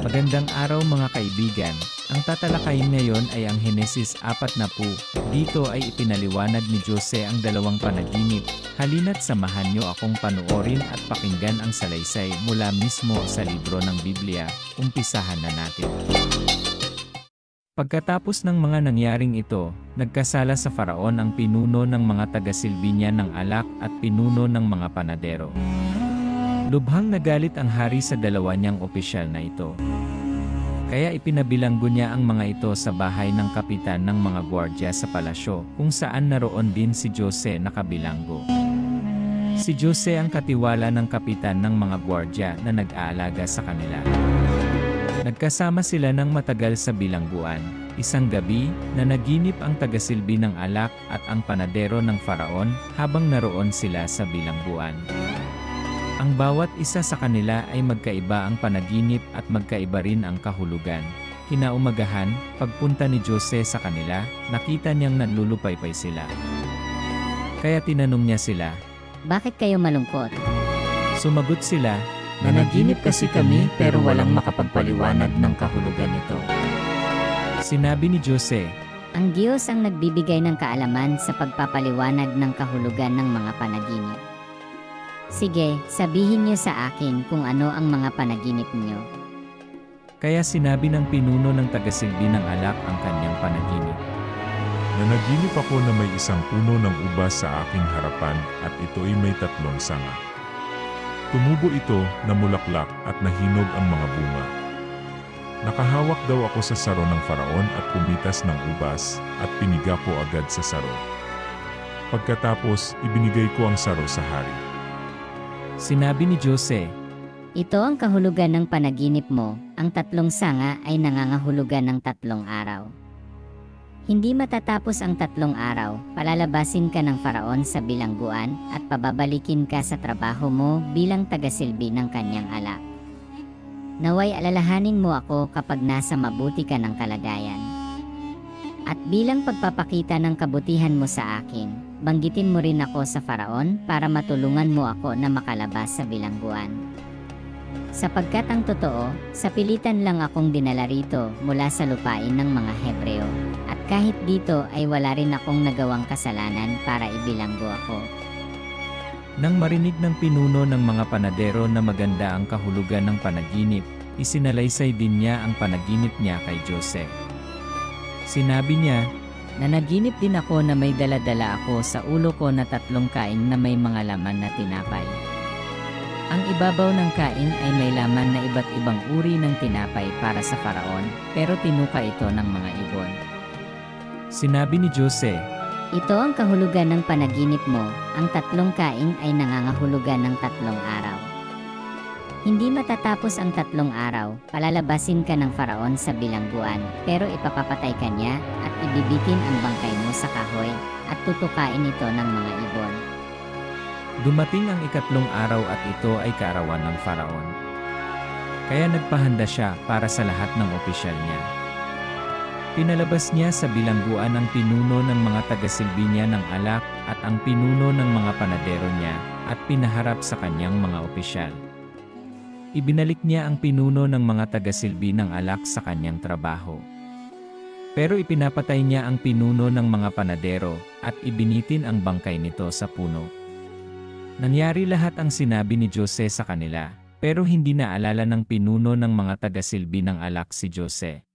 Magandang araw mga kaibigan. Ang tatalakayin ngayon ay ang Henesis 4 na po. Dito ay ipinaliwanag ni Jose ang dalawang panaginip. Halina't samahan niyo akong panoorin at pakinggan ang salaysay mula mismo sa libro ng Biblia. Umpisahan na natin. Pagkatapos ng mga nangyaring ito, nagkasala sa faraon ang pinuno ng mga taga-silbi niya ng alak at pinuno ng mga panadero. Lubhang nagalit ang hari sa dalawa niyang opisyal na ito. Kaya ipinabilanggo niya ang mga ito sa bahay ng kapitan ng mga gwardya sa palasyo, kung saan naroon din si Jose na kabilanggo. Si Jose ang katiwala ng kapitan ng mga gwardya na nag-aalaga sa kanila. Nagkasama sila ng matagal sa bilangguan. Isang gabi, na naginip ang tagasilbi ng alak at ang panadero ng faraon habang naroon sila sa bilangguan. Ang bawat isa sa kanila ay magkaiba ang panaginip at magkaiba rin ang kahulugan. Kinaumagahan, pagpunta ni Jose sa kanila, nakita niyang nanlulupaypay sila. Kaya tinanong niya sila, Bakit kayo malungkot? sumagot sila, Nanaginip kasi kami pero walang makapagpaliwanag ng kahulugan nito. sinabi ni Jose, Ang Diyos ang nagbibigay ng kaalaman sa pagpapaliwanag ng kahulugan ng mga panaginip. Sige, sabihin niyo sa akin kung ano ang mga panaginip niyo. kaya sinabi ng pinuno ng tagasilbi ng alak ang kanyang panaginip. Nanaginip ako na may isang puno ng ubas sa aking harapan at ito'y may tatlong sanga. Tumubo ito na mulaklak at nahinog ang mga bunga. Nakahawak daw ako sa saro ng faraon at pumitas ng ubas at piniga ko agad sa saro. Pagkatapos, ibinigay ko ang saro sa hari. Sinabi ni Jose, Ito ang kahulugan ng panaginip mo, ang tatlong sanga ay nangangahulugan ng tatlong araw. Hindi matatapos ang tatlong araw, palalabasin ka ng faraon sa bilangguan at pababalikin ka sa trabaho mo bilang tagasilbi ng kanyang alak. Naway alalahanin mo ako kapag nasa mabuti ka ng kalagayan. At bilang pagpapakita ng kabutihan mo sa akin, banggitin mo rin ako sa faraon para matulungan mo ako na makalabas sa bilangguan. Sapagkat ang totoo, sa pilitan lang akong dinala rito mula sa lupain ng mga Hebreo, at kahit dito ay wala rin akong nagawang kasalanan para ibilanggo ako. Nang marinig ng pinuno ng mga panadero na maganda ang kahulugan ng panaginip, isinalaysay din niya ang panaginip niya kay Jose. Sinabi niya, Nanaginip din ako na may daladala ako sa ulo ko na tatlong kain na may mga laman na tinapay. Ang ibabaw ng kain ay may laman na iba't ibang uri ng tinapay para sa faraon, pero tinuka ito ng mga ibon. sinabi ni Jose, Ito ang kahulugan ng panaginip mo, ang tatlong kain ay nangangahulugan ng tatlong araw. Hindi matatapos ang tatlong araw, palalabasin ka ng faraon sa bilangguan, pero ipapapatay ka niya at ibibitin ang bangkay mo sa kahoy at tutukain ito ng mga ibon. dumating ang ikatlong araw at ito ay kaarawan ng faraon. Kaya nagpahanda siya para sa lahat ng opisyal niya. Pinalabas niya sa bilangguan ang pinuno ng mga tagasilbi niya ng alak at ang pinuno ng mga panadero niya at pinaharap sa kanyang mga opisyal. Ibinalik niya ang pinuno ng mga tagasilbi ng alak sa kanyang trabaho. Pero ipinapatay niya ang pinuno ng mga panadero at ibinitin ang bangkay nito sa puno. Nangyari lahat ang sinabi ni Jose sa kanila, pero hindi naalala ng pinuno ng mga tagasilbi ng alak si Jose.